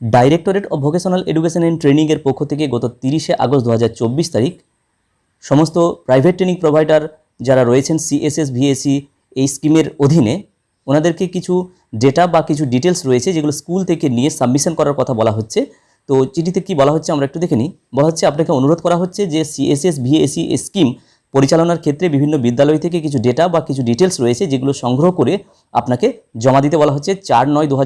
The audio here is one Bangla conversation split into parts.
Directorate of vocational education and ট্রেনিংয়ের পক্ষ থেকে গত তিরিশে আগস্ট দু হাজার চব্বিশ তারিখ সমস্ত প্রাইভেট ট্রেনিং প্রোভাইডার যারা রয়েছেন সিএসএস ভিএসি এই স্কিমের অধীনে ওনাদেরকে কিছু ডেটা বা কিছু ডিটেলস রয়েছে যেগুলো স্কুল থেকে নিয়ে সাবমিশন করার কথা বলা হচ্ছে। তো চিঠিতে কি বলা হচ্ছে আমরা একটু দেখে নিই। বলা হচ্ছে, আপনাকে অনুরোধ করা হচ্ছে যে সিএসএস ভিএসি স্কিম পরিচালনার ক্ষেত্রে বিভিন্ন বিদ্যালয় থেকে কিছু ডেটা বা কিছু ডিটেলস রয়েছে যেগুলো সংগ্রহ করে আপনাকে জমা দিতে বলা হচ্ছে চার নয় দু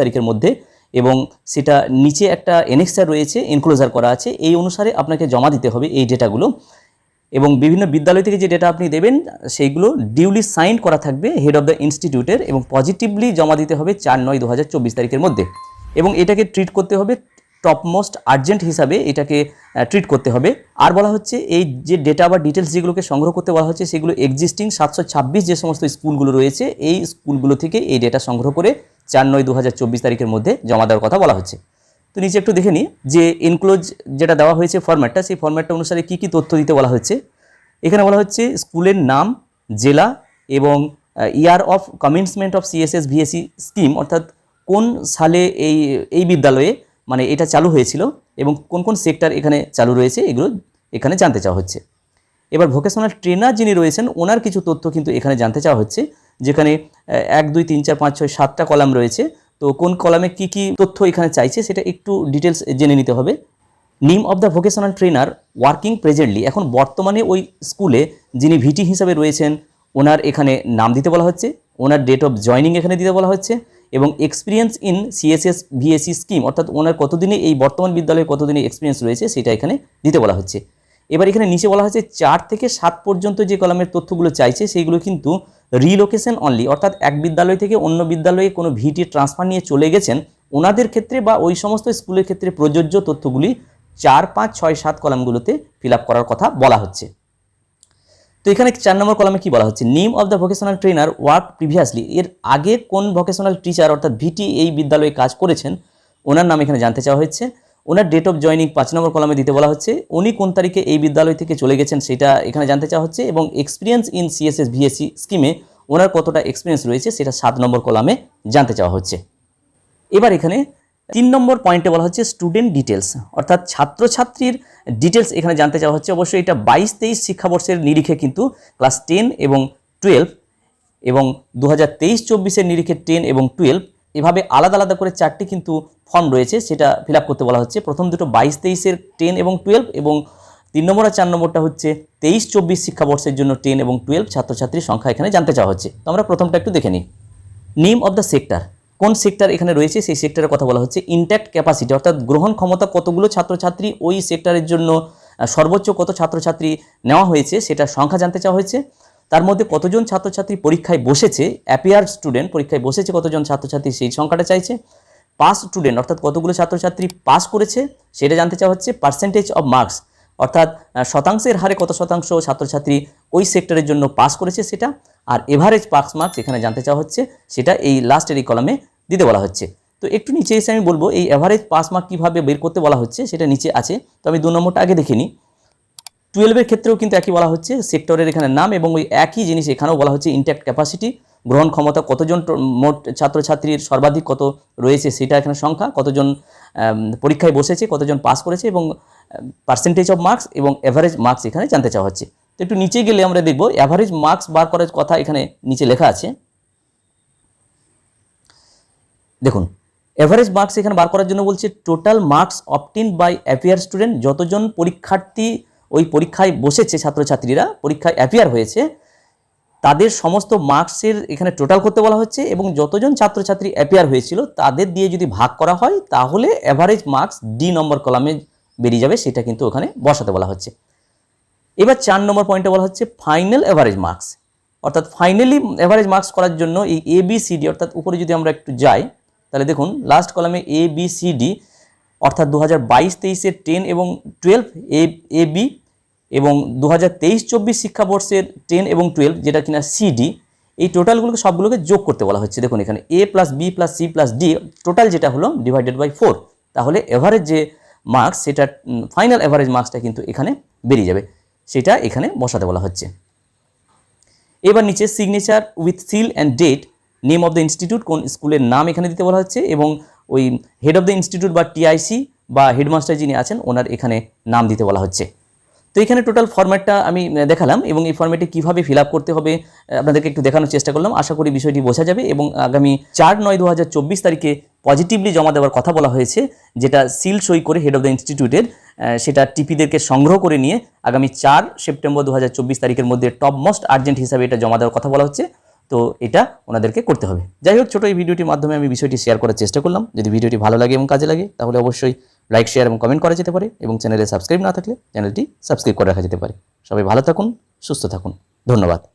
তারিখের মধ্যে। এবং সেটা নিচে একটা এনেক্সার রয়েছে এনক্লোজার করা আছে, এই অনুসারে আপনাকে জমা দিতে হবে এই ডেটাগুলো। এবং বিভিন্ন বিদ্যালয় থেকে যে ডেটা আপনি দেবেন, সেইগুলো ডিউলি সাইন করা থাকবে হেড অফ দ্য ইনস্টিটিউটের এবং পজিটিভলি জমা দিতে হবে চার নয় দু তারিখের মধ্যে। এবং এটাকে ট্রিট করতে হবে টপমোস্ট আর্জেন্ট হিসাবে এটাকে ট্রিট করতে হবে। আর বলা হচ্ছে, এই যে ডেটা বা ডিটেলস যেগুলোকে সংগ্রহ করতে বলা হচ্ছে, সেগুলো এক্সিস্টিং সাতশো ছাব্বিশ যে সমস্ত স্কুলগুলো রয়েছে, এই স্কুলগুলো থেকে এই ডেটা সংগ্রহ করে চার নয় দু তারিখের মধ্যে জমা দেওয়ার কথা বলা হচ্ছে। তো নিচে একটু দেখে নিই, যে এনক্লোজ যেটা দেওয়া হয়েছে ফরম্যাটটা সেই ফরম্যাটটা অনুসারে কী কী তথ্য দিতে বলা হচ্ছে। এখানে বলা হচ্ছে, স্কুলের নাম, জেলা এবং year of commencement of CSS VAC scheme অর্থাৎ কোন সালে এই এই বিদ্যালয়ে মানে এটা চালু হয়েছিল এবং কোন কোন সেক্টর এখানে চালু রয়েছে এগুলো এখানে জানতে চাওয়া হচ্ছে। এবার ভোকেশনাল ট্রেনার যিনি রয়েছেন, ওনার কিছু তথ্য কিন্তু এখানে জানতে চাওয়া হচ্ছে, যেখানে এক, দুই, তিন, চার, পাঁচ, ছয়, সাতটা কলাম রয়েছে। তো কোন কলামে কি কি তথ্য এখানে চাইছে সেটা একটু ডিটেলস জেনে নিতে হবে। Name of the vocational trainer working presently এখন বর্তমানে ওই স্কুলে যিনি ভিটি হিসাবে রয়েছেন, ওনার এখানে নাম দিতে বলা হচ্ছে, ওনার ডেট অফ জয়নিং এখানে দিতে বলা হচ্ছে এবং experience in CSS VAC scheme অর্থাৎ ওনার কতদিনে এই বর্তমান বিদ্যালয়ে কতদিনে এক্সপিরিয়েন্স রয়েছে, সেটা এখানে দিতে বলা হচ্ছে। এবার এখানে নিচে বলা হয়েছে চার থেকে সাত পর্যন্ত যে কলামের তথ্যগুলো চাইছে সেইগুলো কিন্তু রিলোকেশন অনলি অর্থাৎ এক বিদ্যালয় থেকে অন্য বিদ্যালয়ে কোনো ভিটি ট্রান্সফার নিয়ে চলে গেছেন, ওনাদের ক্ষেত্রে বা ওই সমস্ত স্কুলের ক্ষেত্রে প্রযোজ্য তথ্যগুলি চার, পাঁচ, ছয়, সাত কলামগুলোতে ফিল করার কথা বলা হচ্ছে। তো এখানে চার নম্বর কলামে কি বলা হচ্ছে? Name of the vocational trainer work previously এর আগে কোন ভোকেশনাল টিচার অর্থাৎ ভিটি এই বিদ্যালয়ে কাজ করেছেন, ওনার নাম এখানে জানতে চাওয়া হচ্ছে ওনার ডেট অফ জয়নিং পাঁচ নম্বর কলামে দিতে বলা হচ্ছে। উনি কোন তারিখে এই বিদ্যালয় থেকে চলে গেছেন সেটা এখানে জানতে চাওয়া হচ্ছে এবং এক্সপিরিয়েন্স ইন সিএসএস ভিএসসি স্কিমে ওনার কতটা এক্সপিরিয়েন্স রয়েছে সেটা সাত নম্বর কলামে জানতে চাওয়া হচ্ছে। এবার এখানে তিন নম্বর পয়েন্টে বলা হচ্ছে স্টুডেন্ট ডিটেলস অর্থাৎ ছাত্রছাত্রীর ডিটেলস এখানে জানতে চাওয়া হচ্ছে। অবশ্যই এটা বাইশ তেইশ শিক্ষাবর্ষের নিরিখে কিন্তু ক্লাস টেন এবং টুয়েলভ এবং দু হাজার তেইশ চব্বিশের নিরিখে টেন এবং টুয়েলভ এভাবে আলাদা আলাদা করে চারটি কিন্তু ফর্ম রয়েছে, সেটা ফিল করতে বলা হচ্ছে। প্রথম দুটো বাইশ তেইশের টেন এবং টুয়েলভ এবং তিন নম্বর আর চার নম্বরটা হচ্ছে তেইশ চব্বিশ শিক্ষাবর্ষের জন্য টেন এবং টুয়েলভ ছাত্রছাত্রীর সংখ্যা এখানে জানতে চাওয়া হচ্ছে। তো আমরা প্রথমটা একটু দেখে নিই। নেম অফ দ্য সেক্টর কোন সেক্টর এখানে রয়েছে, সেই সেক্টরের কথা বলা হচ্ছে ইনট্যাক্ট ক্যাপাসিটি অর্থাৎ গ্রহণ ক্ষমতা কতগুলো ছাত্রছাত্রী ওই সেক্টরের জন্য সর্বোচ্চ কত ছাত্রছাত্রী নেওয়া হয়েছে সেটার সংখ্যা জানতে চাওয়া হয়েছে। তার মধ্যে কতজন ছাত্রছাত্রী পরীক্ষায় বসেছে অ্যাপিয়ার স্টুডেন্ট পরীক্ষায় বসেছে কতজন ছাত্রছাত্রী সেই সংখ্যাটা চাইছে। পাস স্টুডেন্ট অর্থাৎ কতগুলো ছাত্রছাত্রী পাস করেছে সেটা জানতে চাওয়া হচ্ছে পার্সেন্টেজ অফ মার্কস অর্থাৎ শতাংশের হারে কত শতাংশ ছাত্রছাত্রী ওই সেক্টরের জন্য পাস করেছে সেটা, আর এভারেজ পাস মার্কস এখানে জানতে চাওয়া হচ্ছে সেটা এই লাস্টের এই কলামে দিতে বলা হচ্ছে। তো একটু নিচে এসে আমি বলব, এই অ্যাভারেজ পাস মার্ক কীভাবে বের করতে বলা হচ্ছে সেটা নিচে আছে। তো আমি দু নম্বরটা আগে দেখে নিই। টুয়েলভের ক্ষেত্রেও কিন্তু একই বলা হচ্ছে সেক্টরের এখানে নাম এবং ওই একই জিনিস এখানেও বলা হচ্ছে ইন্ট্যাক্ট ক্যাপাসিটি গ্রহণ ক্ষমতা, কতজন মোট ছাত্রছাত্রীর সর্বাধিক কত রয়েছে সেটা এখানে সংখ্যা, কতজন পরীক্ষায় বসেছে, কতজন পাস করেছে এবং পার্সেন্টেজ অফ মার্কস এবং অ্যাভারেজ মার্কস এখানে জানতে চাওয়া হচ্ছে। তো একটু নিচে গেলে আমরা দেখব অ্যাভারেজ মার্কস বার করার কথা এখানে নিচে লেখা আছে। দেখুন এভারেজ মার্কস এখানে বার করার জন্য বলছে total marks obtained by appear student যতজন পরীক্ষার্থী ওই পরীক্ষায় বসেছে ছাত্রছাত্রীরা, পরীক্ষায় অ্যাপিয়ার হয়েছে, তাদের সমস্ত মার্কসের এখানে টোটাল করতে বলা হচ্ছে এবং যতজন ছাত্রছাত্রী অ্যাপিয়ার হয়েছিল, তাদের দিয়ে যদি ভাগ করা হয়, তাহলে অ্যাভারেজ মার্কস ডি নম্বর কলামে বেরিয়ে যাবে, সেটা কিন্তু ওখানে বসাতে বলা হচ্ছে। এবার চার নম্বর পয়েন্টে বলা হচ্ছে ফাইনাল অ্যাভারেজ মার্কস অর্থাৎ ফাইনালি অ্যাভারেজ মার্কস করার জন্য এই এ বি সি ডি অর্থাৎ উপরে যদি আমরা একটু যাই তাহলে দেখুন লাস্ট কলামে এ বি সি ডি অর্থাৎ দু হাজার বাইশ তেইশের টেন এবং টুয়েলভ এ এ বি এবং দু হাজার তেইশ, চব্বিশ শিক্ষাবর্ষের টেন এবং টুয়েলভ যেটা কিনা সিডি এই টোটালগুলোকে সবগুলোকে যোগ করতে বলা হচ্ছে। দেখুন এখানে A plus B plus C plus D total যেটা হলো ডিভাইডেড বাই ফোর তাহলে এভারেজ যে মার্কস সেটা ফাইনাল এভারেজ মার্কসটা কিন্তু এখানে বেরিয়ে যাবে। সেটা এখানে বসাতে বলা হচ্ছে। এবার নিচে signature with seal and date name of the institute কোন স্কুলের নাম এখানে দিতে বলা হচ্ছে এবং ওই হেড অফ দ্য ইনস্টিটিউট বা টিআইসি বা হেডমাস্টার যিনি আছেন, ওনার এখানে নাম দিতে বলা হচ্ছে। তো এখানে টোটাল ফর্ম্যাটটা আমি দেখালাম এবং এই ফরম্যাটে কীভাবে ফিল করতে হবে আপনাদেরকে একটু দেখানোর চেষ্টা করলাম। আশা করি বিষয়টি বোঝা যাবে এবং আগামী চার নয় দু তারিখে পজিটিভলি জমা দেওয়ার কথা বলা হয়েছে, যেটা সিল সই করে হেড অফ দ্য ইনস্টিটিউটের সেটা টিপিদেরকে সংগ্রহ করে নিয়ে আগামী চার সেপ্টেম্বর দু হাজার চব্বিশ তারিখের মধ্যে টপ মোস্ট আর্জেন্ট হিসাবে এটা জমা দেওয়ার কথা বলা হচ্ছে। তো এটা ওনাদেরকে করতে হবে। যাই হোক, ছোটো এই ভিডিওটির মাধ্যমে আমি বিষয়টি শেয়ার করার চেষ্টা করলাম। যদি ভিডিওটি ভালো লাগে এবং কাজে লাগে, তাহলে অবশ্যই লাইক শেয়ার এবং কমেন্ট করা যেতে পারে এবং চ্যানেলে সাবস্ক্রাইব না থাকলে চ্যানেলটি সাবস্ক্রাইব করে রাখা যেতে পারে। সবাই ভালো থাকুন, সুস্থ থাকুন। ধন্যবাদ।